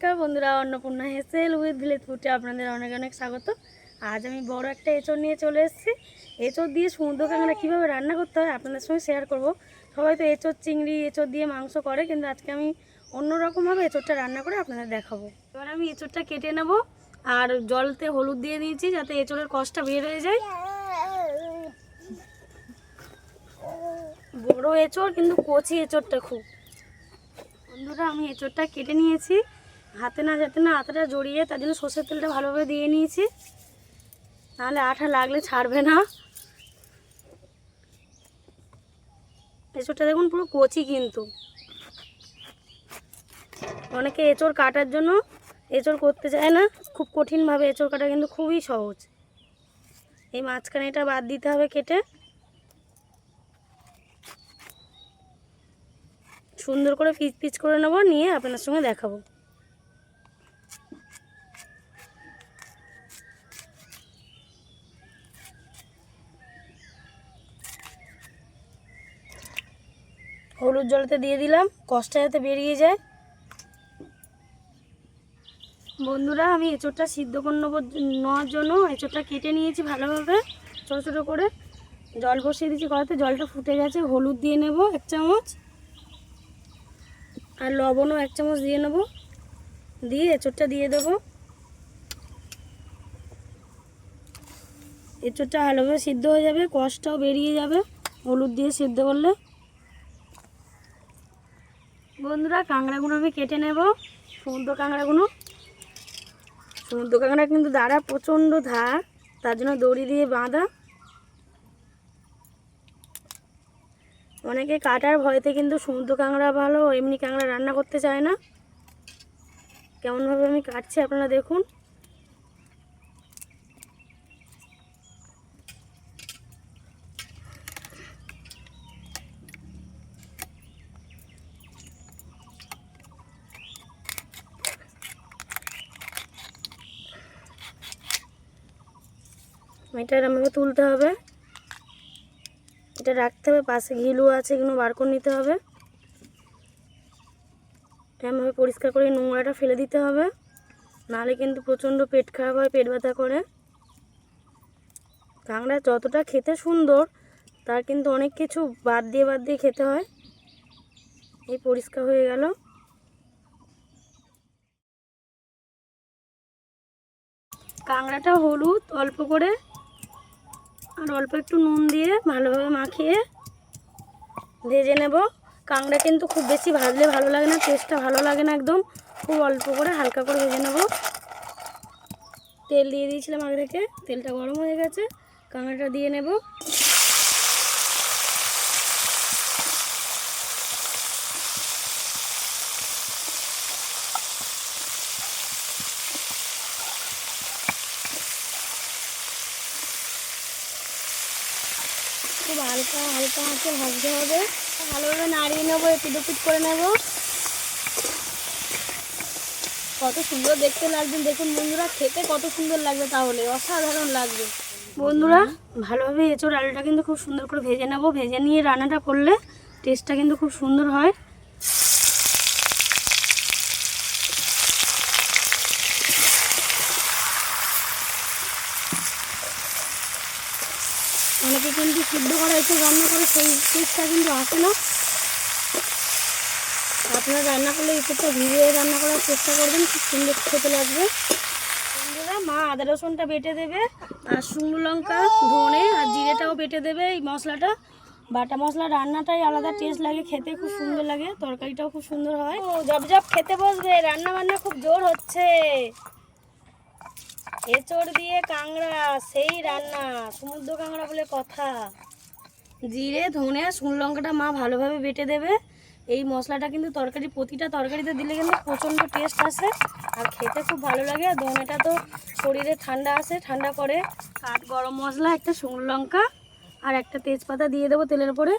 নমস্কার বন্ধুরা, Annapurna হেসেল with village ফুটে আপনাদের অনেক অনেক স্বাগত। আজ আমি বড় একটা এঁচড় নিয়ে চলে এসেছি। এঁচড় দিয়ে সমুদ্র কাঁকড়া কীভাবে রান্না করতে হয় আপনাদের সঙ্গে শেয়ার করব। সবাই তো এঁচড়, চিংড়ি, এঁচড় দিয়ে মাংস করে, কিন্তু আজকে আমি অন্যরকমভাবে এঁচড়টা রান্না করে আপনাদের দেখাবো। এবার আমি এঁচড়টা কেটে নেব, আর জলতে হলুদ দিয়ে দিয়েছি যাতে এঁচড়ের কষটা বের হয়ে যায়। বড় এঁচড়, কিন্তু কচি এঁচড়টা খুব। বন্ধুরা, আমি এঁচড়টা কেটে নিয়েছি। হাতে না যাতে না আটাটা জড়িয়ে তার জন্য সর্ষের তেলটা ভালোভাবে দিয়ে নিয়েছি। নাহলে আঠা লাগলে ছাড়বে না। এঁচড়টা দেখুন পুরো কচি কিন্তু। অনেকে এঁচড় কাটার জন্য এঁচড় করতে চায় না, খুব কঠিনভাবে এঁচড় কাটা কিন্তু খুবই সহজ। এই মাঝখানে এটা বাদ দিতে হবে কেটে। সুন্দর করে পিচ পিচ করে নেব, নিয়ে আপনার সঙ্গে দেখাবো। হলুদ জলতে দিয়ে দিলাম কষটা যাতে বেরিয়ে যায়। বন্ধুরা, আমি এঁচোড়টা সিদ্ধ করে নেওয়ার জন্য। এঁচোড়টা কেটে নিয়েছি ভালোভাবে, ছোটো ছোটো করে। জল বসিয়ে দিয়েছি কড়াতে জলটা ফুটে গেছে। হলুদ দিয়ে নেব এক চামচ। আর লবণও এক চামচ দিয়ে নেব। দিয়ে এঁচোড়টা দিয়ে দেবো। এঁচোড়টা ভালোভাবে সিদ্ধ হয়ে যাবে কষটাও বেরিয়ে যাবে হলুদ দিয়ে সিদ্ধ করলে। বন্ধুরা, কাঁকড়াগুলো আমি কেটে নেব। সমুদ্র কাঁকড়াগুলো। সমুদ্র কাঁকড়া কিন্তু দাঁড়া, প্রচণ্ড ধার। তার জন্য দড়ি দিয়ে বাঁধা। অনেকে কাটার ভয়তে কিন্তু সমুদ্র কাঁকড়া ভালো, এমনি কাঁকড়া রান্না করতে চায় না। কেমনভাবে আমি কাটছি আপনারা দেখুন। এটা এরমভাবে তুলতে হবে। এটা রাখতে হবে, পাশে ঘিলু আছে, এগুলো বার করে নিতে হবে। এমনভাবে পরিষ্কার করে নোংরাটা ফেলে দিতে হবে। নাহলে কিন্তু প্রচণ্ড পেট খারাপ হয়, পেট ব্যথা করে। কাঁকড়া যতটা খেতে সুন্দর, তার কিন্তু অনেক কিছু বাদ দিয়ে বাদ দিয়ে খেতে হয়। এই পরিষ্কার হয়ে গেল। কাঁকড়াটা হলুদ, অল্প করে আর অল্প একটু নুন দিয়ে ভালোভাবে মাখিয়ে ভেজে নেব। কাঁকড়া কিন্তু খুব বেশি ভাজলে ভালো লাগে না টেস্টটা ভালো লাগে না একদম। খুব অল্প করে হালকা করে ভেজে নেব। তেল দিয়ে দিয়েছিলাম আগে থেকে, তেলটা গরম হয়ে গেছে, কাঁকড়াটা দিয়ে নেব খুব হালকা হালকা আঁচে ভাজতে হবে। ভালোভাবে নাড়িয়ে নেব, একটু দুপিট করে নেব। কত সুন্দর দেখতে লাগবে দেখুন বন্ধুরা, খেতে কত সুন্দর লাগবে তাহলে। অসাধারণ লাগবে। বন্ধুরা, ভালোভাবে এঁচোড় আলুটা কিন্তু খুব সুন্দর করে ভেজে নেব। ভেজে নিয়ে রান্নাটা করলে টেস্টটা কিন্তু খুব সুন্দর হয় অনেকে কিন্তু সিদ্ধ করা হয়েছে, রান্না করে সেই টেস্টটা কিন্তু আসে না। আপনারা রান্না করলে একটুটা ভিজিয়ে রান্না করার চেষ্টা করবেন, খুব সুন্দর খেতে লাগবে। বন্ধুরা, মা আদা রসুনটা বেটে দেবে, আর শুকনো লঙ্কা, ধনে, আর জিরেটাও বেটে দেবে এই মশলাটা। বাটা মশলা রান্নাটাই আলাদা টেস্ট লাগে, খেতে খুব সুন্দর লাগে, তরকারিটাও খুব সুন্দর হয়। ও জব জব খেতে বসবে রান্না বান্না খুব জোর হচ্ছে। এঁচড় দিয়ে কাঁকড়া, সেই রান্না, সমুদ্র কাঁকড়া বলে কথা। জিরে, ধনে শুকনো লঙ্কাটা মা ভালোভাবে বেটে দেবে। এই মশলাটা কিন্তু তরকারি, প্রতিটা তরকারিতে দিলে কিন্তু প্রচণ্ড টেস্ট আসে আর খেতে খুব ভালো লাগে। আর ধনেটা তো শরীরে ঠান্ডা আসে, ঠান্ডা করে। কাঠ গরম মশলা, একটা শুকনো লঙ্কা আর একটা তেজপাতা দিয়ে দেবো তেলের উপরে।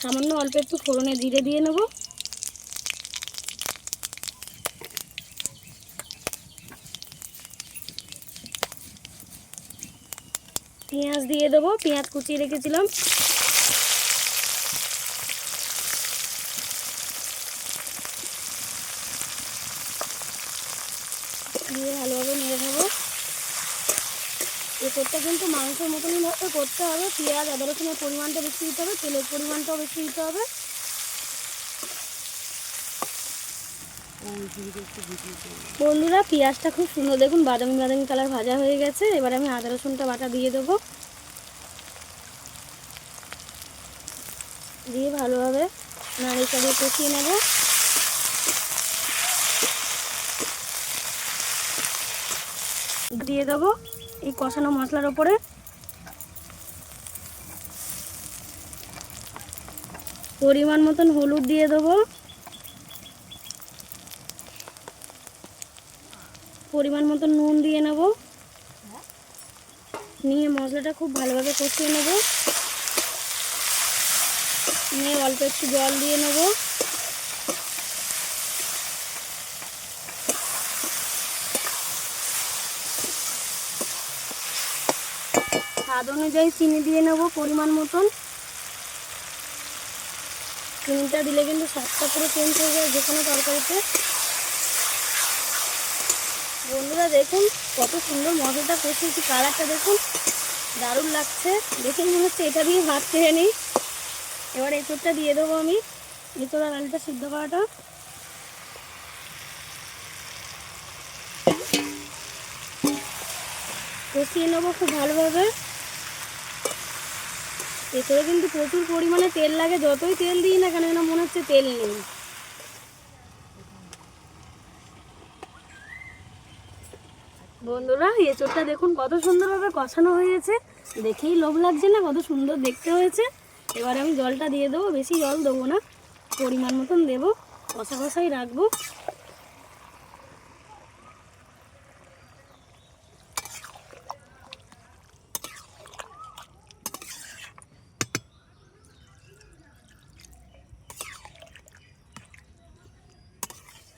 সামান্য অল্প একটু ফোড়নে জিরে দিয়ে নেব। পেঁয়াজ দিয়ে দেবো, পেঁয়াজ কুচিয়ে রেখেছিলাম। দিয়ে ভালোভাবে নিয়ে নেব। এরপরটা কিন্তু মাংসের মতনই করতে হবে। পেঁয়াজ আদা রসুনের পরিমাণটা বেশি দিতে হবে, তেলের পরিমাণটাও বেশি দিতে হবে। বন্ধুরা, পেঁয়াজটা খুব সুন্দর। দেখুন, বাদামি বাদামি কালার ভাজা হয়ে গেছে। এবার আমি আদা, রসুনটা বাটা দিয়ে দেবো। দিয়ে ভালোভাবে নাড়ি চাড়িয়ে কষিয়ে নেব। দিয়ে দেবো এই কষানো মশলার ওপরে। পরিমাণ মতন হলুদ দিয়ে দেবো। পরিমাণ মতন নুন দিয়ে নেব। নিয়ে মশলাটা খুব ভালোভাবে কষিয়ে নেব। নিয়ে অল্প একটু জল দিয়ে নেব। স্বাদ অনুযায়ী চিনি দিয়ে নেব পরিমাণ মতন। চিনিটা দিলে কিন্তু স্বাদটা পুরো চেঞ্জ হয়ে যায় যে কোনো তরকারিতে। বন্ধুরা দেখুন, কত সুন্দর মশলাটা কষিয়েছি কালারটা দেখুন। দারুণ লাগছে। দেখেই মনে হচ্ছে এটা দিয়ে ভাত খেয়ে নিই। এবার এঁচড়টা দিয়ে দেবো আমি। এঁচড় আর আলুটা সিদ্ধ করাটা। কষিয়ে নেব খুব ভালোভাবে। এছাড়া কিন্তু প্রচুর পরিমাণে তেল লাগে। যতই তেল দিই না কেন মনে হচ্ছে তেল নেই। বন্ধুরা এঁচড়টা দেখুন কত সুন্দরভাবে কষানো হয়েছে। দেখেই লোভ লাগছে না, কত সুন্দর দেখতে হয়েছে। এবার আমি জলটা দিয়ে দেবো, বেশি জল দেবো না, পরিমাণ মতন দেবো, কষা কষাই রাখব।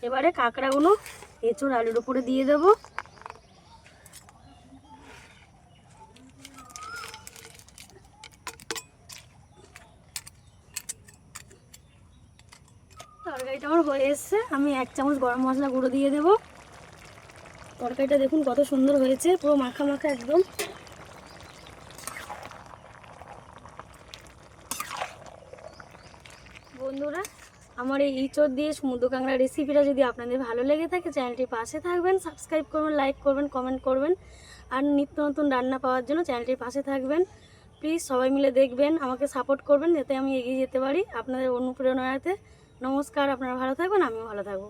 এবারে কাঁকড়াগুলো এঁচড় আলুর উপরে দিয়ে দেবো তরকারিটা আমার হয়ে এসছে। আমি এক চামচ গরম মশলা গুঁড়ো দিয়ে দেব। তরকারিটা দেখুন কত সুন্দর হয়েছে, পুরো মাখা মাখা একদম। বন্ধুরা, আমার এই ইঁচড় দিয়ে সমুদ্র কাঁকড়া রেসিপিটা যদি আপনাদের ভালো লেগে থাকে চ্যানেলটির পাশে থাকবেন সাবস্ক্রাইব করবেন লাইক করবেন কমেন্ট করবেন, আর নিত্য নতুন রান্না পাওয়ার জন্য চ্যানেলটির পাশে থাকবেন। প্লিজ সবাই মিলে দেখবেন, আমাকে সাপোর্ট করবেন, যাতে আমি এগিয়ে যেতে পারি আপনাদের অনুপ্রেরণাতে। নমস্কার আপনারা ভালো থাকবেন আমিও ভালো থাকব।